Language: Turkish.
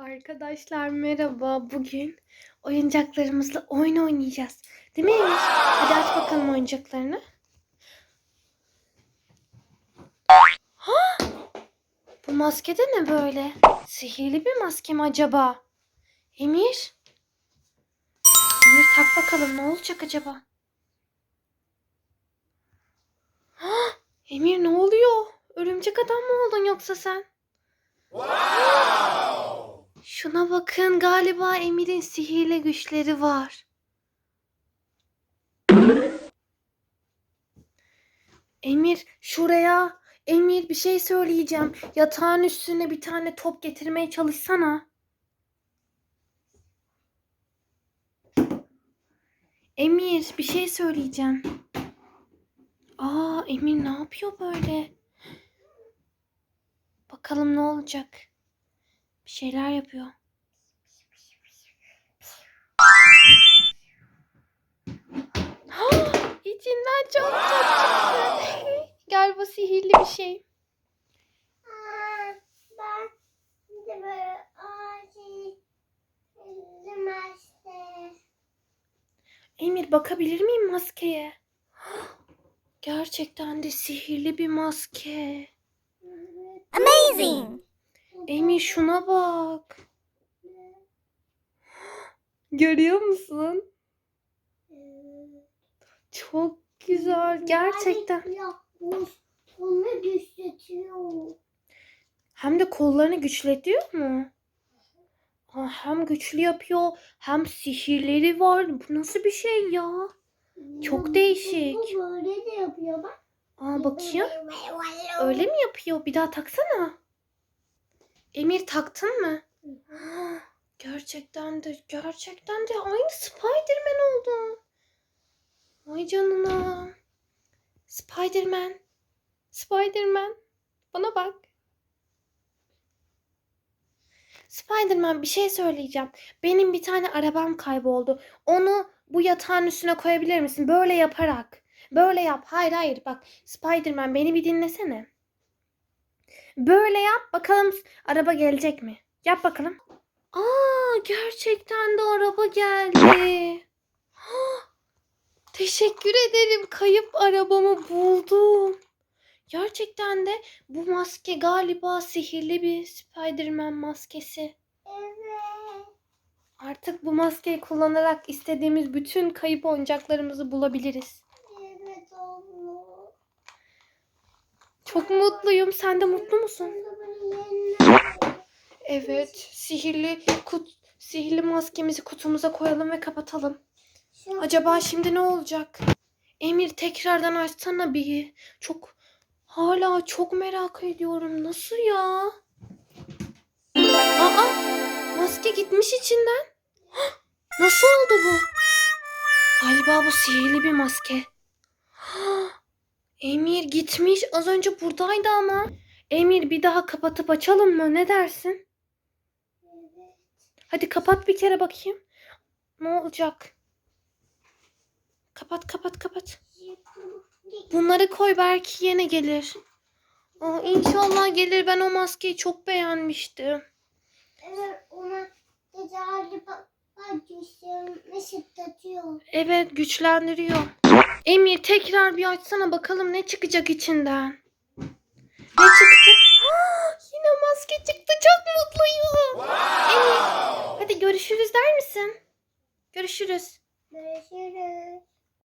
Arkadaşlar merhaba. Bugün oyuncaklarımızla oyun oynayacağız. Değil mi? Hadi aç bakalım oyuncaklarını. Ha! Bu maske de ne böyle? Sihirli bir maske mi acaba? Emir? Emir tak bakalım ne olacak acaba? Ha! Emir ne oluyor? Örümcek adam mı oldun yoksa sen? Şuna bakın galiba Emir'in sihirli güçleri var. Emir şuraya Emir bir şey söyleyeceğim. Yatağın üstüne bir tane top getirmeye çalışsana. Emir bir şey söyleyeceğim. Aa Emir ne yapıyor böyle? Bakalım ne olacak. Şeyler yapıyor. İçinden çok çıktı. Galiba sihirli bir şey. Emir bakabilir miyim maskeye? Gerçekten de sihirli bir maske. Amazing. Emir şuna bak. Görüyor musun? Çok güzel. Gerçekten. Onu güçletiyor. Hem de kollarını güçletiyor mu? Aa, hem güçlü yapıyor hem sihirleri var. Bu nasıl bir şey ya? Çok değişik. Bu böyle de yapıyor bak. Aa bakayım. Öyle mi yapıyor? Bir daha taksana. Emir taktın mı? Gerçekten de gerçekten de aynı Spider-Man oldu. Vay canına. Spider-Man. Spider-Man. Bana bak. Spider-Man bir şey söyleyeceğim. Benim bir tane arabam kayboldu. Onu bu yatağın üstüne koyabilir misin? Böyle yaparak. Böyle yap. Hayır hayır bak. Spider-Man beni bir dinlesene. Böyle yap. Bakalım araba gelecek mi? Yap bakalım. Aa gerçekten de araba geldi. Teşekkür ederim. Kayıp arabamı buldum. Gerçekten de bu maske galiba sihirli bir Spider-Man maskesi. Evet. Artık bu maskeyi kullanarak istediğimiz bütün kayıp oyuncaklarımızı bulabiliriz. Evet abla. Çok mutluyum. Sen de mutlu musun? Evet. Sihirli kut sihirli maskemizi kutumuza koyalım ve kapatalım. Acaba şimdi ne olacak? Emir tekrardan açsana bir. Çok hala çok merak ediyorum. Nasıl ya? Aa! Maske gitmiş içinden. Nasıl oldu bu? Galiba bu sihirli bir maske. Emir gitmiş. Az önce buradaydı ama. Emir bir daha kapatıp açalım mı? Ne dersin? Evet. Hadi kapat bir kere bakayım. Ne olacak? Kapat kapat kapat. Bunları koy belki yine gelir. Aa, inşallah gelir. Ben o maskeyi çok beğenmiştim. Evet ona tecari güçlerimi şıklatıyor. Evet güçlendiriyor. Emir tekrar bir açsana bakalım ne çıkacak içinden. Ne çıktı? Aa, yine maske çıktı. Çok mutluyum. Emir hadi görüşürüz der misin? Görüşürüz. Görüşürüz.